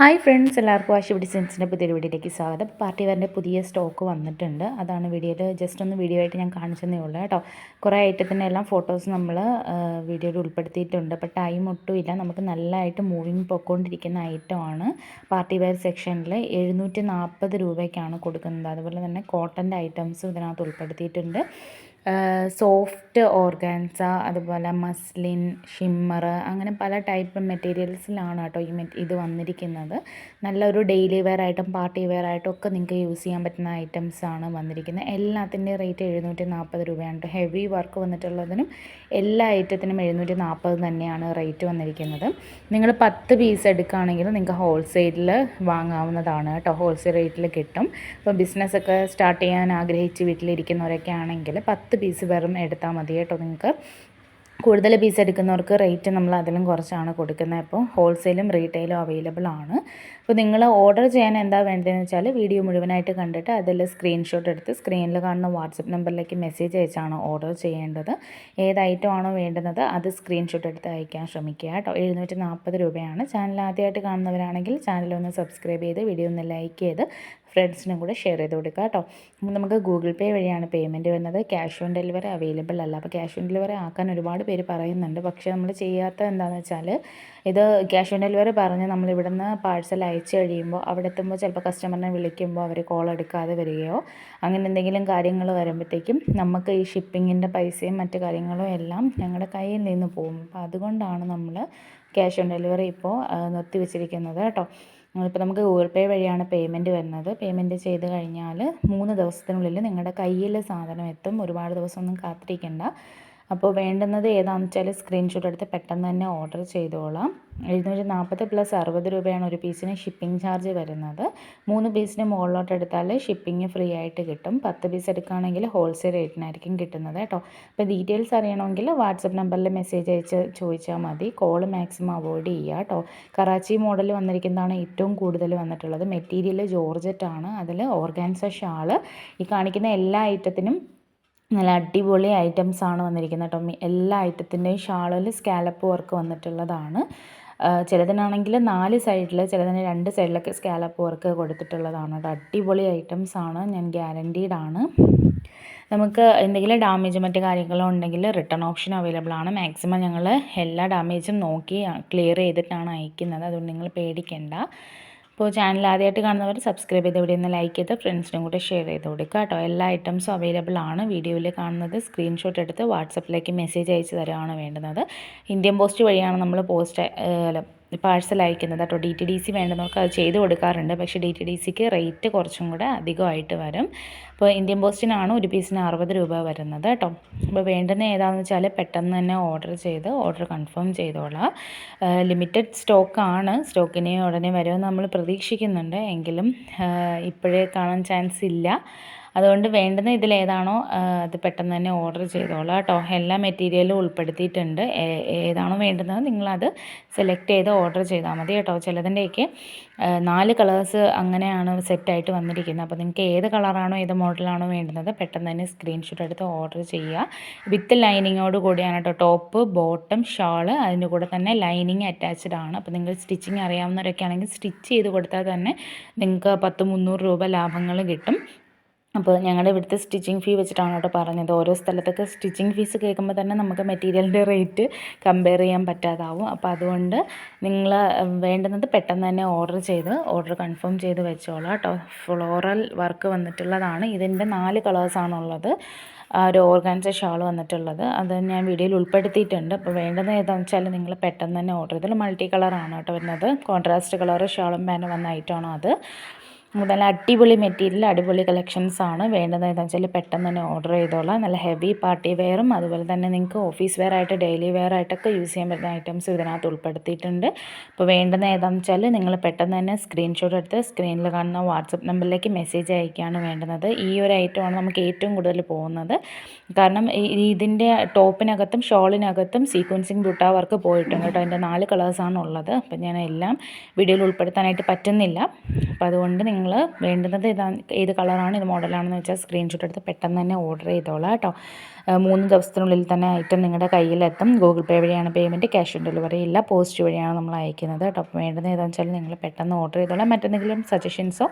Hi friends എല്ലാവർക്കും വാശി ഡിസൈൻസിന്റെ പുതിയൊരു വീഡിയോയിലേക്ക് സ്വാഗതം. പാർട്ടി വെയറിന്റെ പുതിയ സ്റ്റോക്ക് വന്നിട്ടുണ്ട്. അതാണ് വീഡിയോയിൽ ജസ്റ്റ് ഒന്ന് വീഡിയോ ആയിട്ട് ഞാൻ കാണിച്ചതേ ഉള്ളൂ കേട്ടോ. കുറേ ഐറ്റത്തിന്റെ എല്ലാം ഫോട്ടോസ് നമ്മൾ വീഡിയോയിൽ ഉൾപ്പെടുത്തിയിട്ടുണ്ട്. അപ്പോൾ ടൈം ഒട്ടുമില്ല നമുക്ക് നല്ലതായിട്ട് മൂവിങ് പൊയ്ക്കൊണ്ടിരിക്കുന്ന ഐറ്റമാണ് പാർട്ടി വെയർ സെക്ഷനിൽ എഴുന്നൂറ്റി നാൽപ്പത് രൂപയ്ക്കാണ് കൊടുക്കുന്നത്. അതുപോലെ തന്നെ കോട്ടന്റെ ഐറ്റംസും ഇതിനകത്ത് ഉൾപ്പെടുത്തിയിട്ടുണ്ട്. സോഫ്റ്റ് ഓർഗാൻസ അതുപോലെ മസ്ലിൻ ഷിമ്മർ അങ്ങനെ പല ടൈപ്പ് മെറ്റീരിയൽസിലാണ് കേട്ടോ ഈ ഇത് വന്നിരിക്കുന്നത്. നല്ലൊരു ഡെയിലി വെയർ ആയിട്ടും പാർട്ടി വെയർ ആയിട്ടും ഒക്കെ നിങ്ങൾക്ക് യൂസ് ചെയ്യാൻ പറ്റുന്ന ഐറ്റംസ് ആണ് വന്നിരിക്കുന്നത്. എല്ലാത്തിന്റെ റേറ്റ് എഴുന്നൂറ്റി നാൽപ്പത് രൂപയാണ് കേട്ടോ. ഹെവി വർക്ക് വന്നിട്ടുള്ളതിനും എല്ലാ ഐറ്റത്തിനും എഴുന്നൂറ്റി നാൽപ്പത് തന്നെയാണ് റേറ്റ് വന്നിരിക്കുന്നത്. നിങ്ങൾ പത്ത് പീസ് എടുക്കുകയാണെങ്കിൽ നിങ്ങൾക്ക് ഹോൾസെയിലിൽ വാങ്ങാവുന്നതാണ് കേട്ടോ. ഹോൾസെയിൽ റേറ്റിൽ കിട്ടും. ഇപ്പോൾ ബിസിനസ്സൊക്കെ സ്റ്റാർട്ട് ചെയ്യാൻ ആഗ്രഹിച്ച് വീട്ടിലിരിക്കുന്നവരൊക്കെ ആണെങ്കിൽ പത്ത് പീസ് വെറും എടുത്താൽ മതി കേട്ടോ നിങ്ങൾക്ക്. കൂടുതൽ പീസ് എടുക്കുന്നവർക്ക് റേറ്റ് നമ്മൾ അതിലും കുറച്ചാണ് കൊടുക്കുന്നത്. അപ്പോൾ ഹോൾസെയിലും റീറ്റെയിലും അവൈലബിൾ ആണ്. അപ്പോൾ നിങ്ങൾ ഓർഡർ ചെയ്യാൻ എന്താ വേണ്ടതെന്ന് വെച്ചാൽ വീഡിയോ മുഴുവനായിട്ട് കണ്ടിട്ട് അതിൽ സ്ക്രീൻഷോട്ട് എടുത്ത് സ്ക്രീനിൽ കാണുന്ന വാട്സപ്പ് നമ്പറിലേക്ക് മെസ്സേജ് അയച്ചാണ് ഓർഡർ ചെയ്യേണ്ടത്. ഏത് ഐറ്റം ആണോ വേണ്ടുന്നത് അത് സ്ക്രീൻഷോട്ട് എടുത്ത് അയക്കാൻ ശ്രമിക്കുക കേട്ടോ. എഴുന്നൂറ്റി നാൽപ്പത് രൂപയാണ്. ചാനൽ ആദ്യമായിട്ട് കാണുന്നവരാണെങ്കിൽ ചാനൽ ഒന്ന് സബ്സ്ക്രൈബ് ചെയ്ത് വീഡിയോ ഒന്ന് ലൈക്ക് ചെയ്ത് ഫ്രണ്ട്സിനും കൂടെ ഷെയർ ചെയ്ത് കൊടുക്കുക കേട്ടോ. നമുക്ക് ഗൂഗിൾ പേ വഴിയാണ് പേയ്മെന്റ് വരുന്നത്. ക്യാഷ് ഓൺ ഡെലിവറി അവൈലബിൾ അല്ല. അപ്പോൾ ക്യാഷ് ഓൺ ഡെലിവറി ആക്കാൻ ഒരുപാട് പേര് പറയുന്നുണ്ട്. പക്ഷേ നമ്മൾ ചെയ്യാത്ത എന്താണെന്ന് വെച്ചാൽ ഇത് ക്യാഷ് ഓൺ ഡെലിവറി പറഞ്ഞ് നമ്മൾ ഇവിടുന്ന് പാഴ്സൽ അയച്ചു കഴിയുമ്പോൾ അവിടെ എത്തുമ്പോൾ ചിലപ്പോൾ കസ്റ്റമറിനെ വിളിക്കുമ്പോൾ അവർ കോൾ എടുക്കാതെ വരികയോ അങ്ങനെ എന്തെങ്കിലും കാര്യങ്ങൾ വരുമ്പോഴത്തേക്കും നമുക്ക് ഈ ഷിപ്പിങ്ങിന്റെ പൈസയും മറ്റു കാര്യങ്ങളും എല്ലാം ഞങ്ങളുടെ കയ്യിൽ നിന്ന് പോകും. അപ്പോൾ അതുകൊണ്ടാണ് നമ്മൾ ക്യാഷ് ഓൺ ഡെലിവറി ഇപ്പോൾ നിർത്തി വെച്ചിരിക്കുന്നത് കേട്ടോ. ഇപ്പോൾ നമുക്ക് ഗൂഗിൾ പേ വഴിയാണ് പേയ്മെന്റ് വരുന്നത്. പേയ്മെന്റ് ചെയ്ത് കഴിഞ്ഞാൽ മൂന്ന് ദിവസത്തിനുള്ളിൽ നിങ്ങളുടെ കയ്യിൽ സാധനം എത്തും. ഒരുപാട് ദിവസമൊന്നും കാത്തിരിക്കേണ്ട. അപ്പോൾ വേണ്ടുന്നത് ഏതാണെന്ന് വെച്ചാൽ സ്ക്രീൻഷോട്ട് എടുത്ത് പെട്ടെന്ന് തന്നെ ഓർഡർ ചെയ്തോളാം. എഴുന്നൂറ്റി നാൽപ്പത് പ്ലസ് അറുപത് രൂപയാണ് ഒരു പീസിന് ഷിപ്പിംഗ് ചാർജ് വരുന്നത്. മൂന്ന് പീസിന് മുകളിലോട്ട് എടുത്താൽ ഷിപ്പിംഗ് ഫ്രീ ആയിട്ട് കിട്ടും. പത്ത് പീസ് എടുക്കുകയാണെങ്കിൽ ഹോൾസെയിൽ റേറ്റിനായിരിക്കും കിട്ടുന്നത് കേട്ടോ. അപ്പോൾ ഡീറ്റെയിൽസ് അറിയണമെങ്കിൽ വാട്സപ്പ് നമ്പറിൽ മെസ്സേജ് അയച്ച് ചോദിച്ചാൽ മതി. കോൾ മാക്സിമം അവോയ്ഡ് ചെയ്യുക കേട്ടോ. കറാച്ചി മോഡൽ വന്നിരിക്കുന്നതാണ് ഏറ്റവും കൂടുതൽ വന്നിട്ടുള്ളത്. മെറ്റീരിയൽ ജോർജറ്റ് ആണ് അതിൽ ഓർഗാൻസ ഷാൾ. ഈ കാണിക്കുന്ന എല്ലാ ഐറ്റത്തിനും നല്ല അടിപൊളി ഐറ്റംസ് ആണ് വന്നിരിക്കുന്നത് കേട്ടോ. എല്ലാ ഐറ്റത്തിന്റെയും ഷാളിൽ സ്കാലപ്പ് വർക്ക് വന്നിട്ടുള്ളതാണ്. ചിലതിനാണെങ്കിൽ നാല് സൈഡിൽ ചിലതിന് രണ്ട് സൈഡിലൊക്കെ സ്കാലപ്പ് വർക്ക് കൊടുത്തിട്ടുള്ളതാണ് കേട്ടോ. അടിപൊളി ഐറ്റംസ് ആണ് ഞാൻ ഗ്യാരണ്ടീഡ് ആണ്. നമുക്ക് എന്തെങ്കിലും ഡാമേജ് മറ്റു കാര്യങ്ങളോ ഉണ്ടെങ്കിൽ റിട്ടേൺ ഓപ്ഷൻ അവൈലബിൾ ആണ്. മാക്സിമം ഞങ്ങൾ എല്ലാ ഡാമേജും നോക്കി ക്ലിയർ ചെയ്തിട്ടാണ് അയക്കുന്നത്. അതുകൊണ്ട് നിങ്ങൾ പേടിക്കേണ്ട. അപ്പോൾ ചാനൽ ആദ്യമായിട്ട് കാണുന്നവർ സബ്സ്ക്രൈബ് ചെയ്ത് ഇവിടെ നിന്ന് ലൈക്ക് ചെയ്ത് ഫ്രണ്ട്സിനും കൂടെ ഷെയർ ചെയ്ത് കൊടുക്കുക കേട്ടോ. എല്ലാ ഐറ്റംസും അവൈലബിൾ ആണ്. വീഡിയോയിൽ കാണുന്നത് സ്ക്രീൻഷോട്ട് എടുത്ത് വാട്സപ്പിലേക്ക് മെസ്സേജ് അയച്ച് തരാണ് വേണ്ടുന്നത്. ഇന്ത്യൻ പോസ്റ്റ് വഴിയാണ് നമ്മൾ പോസ്റ്റ് പാഴ്സൽ അയക്കുന്നത്. കേട്ടോ ഡി ടി ഡി സി വേണ്ടുന്നവർക്ക് അത് ചെയ്ത് കൊടുക്കാറുണ്ട്. പക്ഷേ ഡി ടി ഡി സിക്ക് റേറ്റ് കുറച്ചും കൂടെ അധികമായിട്ട് വരും. അപ്പോൾ ഇന്ത്യൻ പോസ്റ്റിനാണ് ഒരു പീസിന് അറുപത് രൂപ വരുന്നത് കേട്ടോ. അപ്പോൾ വേണ്ടുന്ന ഏതാണെന്ന് വെച്ചാൽ പെട്ടെന്ന് തന്നെ ഓർഡർ ചെയ്ത് ഓർഡർ കൺഫേം ചെയ്തോളാം. ലിമിറ്റഡ് സ്റ്റോക്കാണ്. സ്റ്റോക്കിനെ ഉടനെ വരുമെന്ന് നമ്മൾ പ്രതീക്ഷിക്കുന്നുണ്ട്. എങ്കിലും ഇപ്പോഴേ കാണാൻ ചാൻസ് ഇല്ല. അതുകൊണ്ട് വേണ്ടുന്ന ഇതിലേതാണോ അത് പെട്ടെന്ന് തന്നെ ഓർഡർ ചെയ്തോളാം കേട്ടോ. എല്ലാ മെറ്റീരിയലും ഉൾപ്പെടുത്തിയിട്ടുണ്ട്. ഏതാണോ വേണ്ടുന്നത് നിങ്ങളത് സെലക്ട് ചെയ്ത് ഓർഡർ ചെയ്താൽ മതി കേട്ടോ. ചിലതിന്റെയൊക്കെ നാല് കളേഴ്സ് അങ്ങനെയാണ് സെറ്റായിട്ട് വന്നിരിക്കുന്നത്. അപ്പോൾ നിങ്ങൾക്ക് ഏത് കളറാണോ ഏത് മോഡലാണോ വേണ്ടുന്നത് പെട്ടെന്ന് തന്നെ സ്ക്രീൻഷോട്ട് എടുത്ത് ഓർഡർ ചെയ്യുക. വിത്ത് ലൈനിങ്ങോട് കൂടിയാണ് കേട്ടോ. ടോപ്പ് ബോട്ടം ഷാൾ അതിന്റെ കൂടെ തന്നെ ലൈനിങ് അറ്റാച്ച്ഡ് ആണ്. അപ്പോൾ നിങ്ങൾ സ്റ്റിച്ചിങ് അറിയാവുന്നവരൊക്കെ ആണെങ്കിൽ സ്റ്റിച്ച് ചെയ്ത് കൊടുത്താൽ തന്നെ നിങ്ങൾക്ക് പത്ത് മുന്നൂറ് രൂപ ലാഭങ്ങൾ കിട്ടും. അപ്പോൾ ഞങ്ങളുടെ ഇവിടുത്തെ സ്റ്റിച്ചിങ് ഫീ വെച്ചിട്ടാണ് കേട്ടോ പറഞ്ഞത്. ഓരോ സ്ഥലത്തൊക്കെ സ്റ്റിച്ചിങ് ഫീസ് കേൾക്കുമ്പോൾ തന്നെ നമുക്ക് മെറ്റീരിയലിന്റെ റേറ്റ് കമ്പയർ ചെയ്യാൻ പറ്റാതാവും. അപ്പോൾ അതുകൊണ്ട് നിങ്ങൾ വേണ്ടുന്നത് പെട്ടെന്ന് തന്നെ ഓർഡർ ചെയ്ത് ഓർഡർ കൺഫേം ചെയ്ത് വെച്ചോളാം കേട്ടോ. ഫ്ലോറൽ വർക്ക് വന്നിട്ടുള്ളതാണ്. ഇതിന്റെ നാല് കളേഴ്സാണുള്ളത്. ഒരു ഓർഗാൻസ ഷാൾ വന്നിട്ടുള്ളത്. അത് ഞാൻ വീഡിയോയിൽ ഉൾപ്പെടുത്തിയിട്ടുണ്ട്. അപ്പോൾ വേണ്ടത് ഏതാണെന്ന് വെച്ചാൽ നിങ്ങൾ പെട്ടെന്ന് തന്നെ ഓർഡർ ചെയ്തത് മൾട്ടി കളറാണ് കേട്ടോ വരുന്നത്. കോൺട്രാസ്റ്റ് കളർ ഷാളും പാനും വന്ന ഐറ്റമാണോ അത്. നല്ല അടിപൊളി മെറ്റീരിയൽ അടിപൊളി കളക്ഷൻസ് ആണ്. വേണ്ടത് എന്താ വെച്ചാൽ പെട്ടെന്ന് തന്നെ ഓർഡർ ചെയ്തോളാം. നല്ല ഹെവി പാർട്ടി വെയറും അതുപോലെ തന്നെ നിങ്ങൾക്ക് ഓഫീസ് വെയർ ആയിട്ട് ഡെയിലി വെയർ ആയിട്ടൊക്കെ യൂസ് ചെയ്യാൻ പറ്റുന്ന ഐറ്റംസ് ഇതിനകത്ത് ഉൾപ്പെടുത്തിയിട്ടുണ്ട്. അപ്പോൾ വേണ്ടത് ഏതാണെന്ന് വെച്ചാൽ നിങ്ങൾ പെട്ടെന്ന് തന്നെ സ്ക്രീൻഷോട്ട് എടുത്ത് സ്ക്രീനിൽ കാണുന്ന വാട്സപ്പ് നമ്പറിലേക്ക് മെസ്സേജ് അയക്കുകയാണ് വേണ്ടുന്നത്. ഈ ഒരു ഐറ്റമാണ് നമുക്ക് ഏറ്റവും കൂടുതൽ പോകുന്നത്. കാരണം ഇതിന്റെ ടോപ്പിനകത്തും ഷോളിനകത്തും സീക്വൻസിങ് ബുട്ടാ വർക്ക് പോയിട്ടുണ്ട് കേട്ടോ. അതിന്റെ നാല് കളേഴ്സാണ് ഉള്ളത്. അപ്പോൾ ഞാൻ എല്ലാം വീഡിയോയിൽ ഉൾപ്പെടുത്താനായിട്ട് പറ്റുന്നില്ല. അപ്പോൾ അതുകൊണ്ട് നിങ്ങൾ നിങ്ങൾ വേണ്ടുന്നത് ഏതാ ഏത് കളറാണ് ഇത് മോഡലാണെന്ന് വെച്ചാൽ സ്ക്രീൻഷോട്ട് എടുത്ത് പെട്ടെന്ന് തന്നെ ഓർഡർ ചെയ്തോളാം കേട്ടോ. മൂന്ന് ദിവസത്തിനുള്ളിൽ തന്നെ ഐറ്റം നിങ്ങളുടെ കയ്യിലെത്തും. ഗൂഗിൾ പേ വഴിയാണ് പേയ്മെന്റ് ക്യാഷ് ഓൺ ഡെലിവറി ഇല്ല. പോസ്റ്റ് വഴിയാണ് നമ്മൾ അയക്കുന്നത് കേട്ടോ. അപ്പോൾ വേണ്ടത് വെച്ചാൽ നിങ്ങൾ പെട്ടെന്ന് ഓർഡർ ചെയ്തോളാം. മറ്റെന്തെങ്കിലും സജഷൻസോ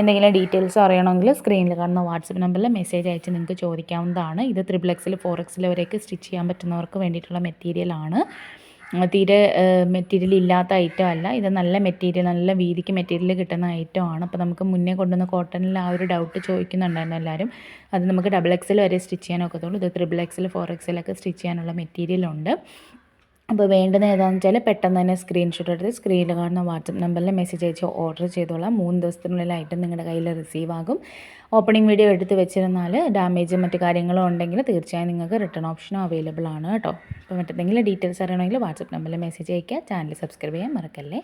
എന്തെങ്കിലും ഡീറ്റെയിൽസോ അറിയണമെങ്കിൽ സ്ക്രീനിൽ കാണുന്ന വാട്സപ്പ് നമ്പറിൽ മെസ്സേജ് അയച്ച് നിങ്ങൾക്ക് ചോദിക്കാവുന്നതാണ്. ഇത് ത്രിബിൾ എക്സിൽ ഫോർ എക്സിൽ വരെയൊക്കെ സ്റ്റിച്ച് ചെയ്യാൻ പറ്റുന്നവർക്ക് വേണ്ടിയിട്ടുള്ള മെറ്റീരിയലാണ് തീരെ മെറ്റീരിയൽ ഇല്ലാത്ത ഐറ്റം അല്ല. ഇത് നല്ല മെറ്റീരിയൽ നല്ല വീതിക്ക് മെറ്റീരിയൽ കിട്ടുന്ന ഐറ്റം ആണ്. അപ്പോൾ നമുക്ക് മുന്നേ കൊണ്ടുവന്ന കോട്ടണിൽ ആ ഒരു ഡൗട്ട് ചോദിക്കുന്നുണ്ടായിരുന്നു എല്ലാവരും അത് നമുക്ക് ഡബിൾ എക്സൽ വരെ സ്റ്റിച്ച് ചെയ്യാനൊക്കത്തുള്ളൂ ഇത് ത്രിബിൾ എക്സൽ ഫോർ ഒക്കെ സ്റ്റിച്ച് ചെയ്യാനുള്ള മെറ്റീരിയൽ ഉണ്ട്. അപ്പോൾ വേണ്ടുന്ന ഏതാണെന്ന് വെച്ചാൽ പെട്ടെന്ന് തന്നെ സ്ക്രീൻഷോട്ട് എടുത്ത് സ്ക്രീനിൽ കാണുന്ന വാട്സപ്പ് നമ്പറിൽ മെസ്സേജ് അയച്ച് ഓർഡർ ചെയ്തോളാം. മൂന്ന് ദിവസത്തിനുള്ളിൽ ഐറ്റം നിങ്ങളുടെ കയ്യിൽ റിസീവ് ആകും. ഓപ്പണിംഗ് വീഡിയോ എടുത്ത് വെച്ചിരുന്നാൽ ഡാമേജും മറ്റു കാര്യങ്ങളും ഉണ്ടെങ്കിൽ തീർച്ചയായും നിങ്ങൾക്ക് റിട്ടേൺ ഓപ്ഷനും അവൈലബിൾ ആണ് കേട്ടോ. അപ്പോൾ മറ്റെന്തെങ്കിലും ഡീറ്റെയിൽസ് അറിയണമെങ്കിൽ വാട്സപ്പ് നമ്പറിൽ മെസ്സേജ് അയക്കുക ചാനൽ സബ്സ്ക്രൈബ് ചെയ്യാൻ മറക്കല്ലേ?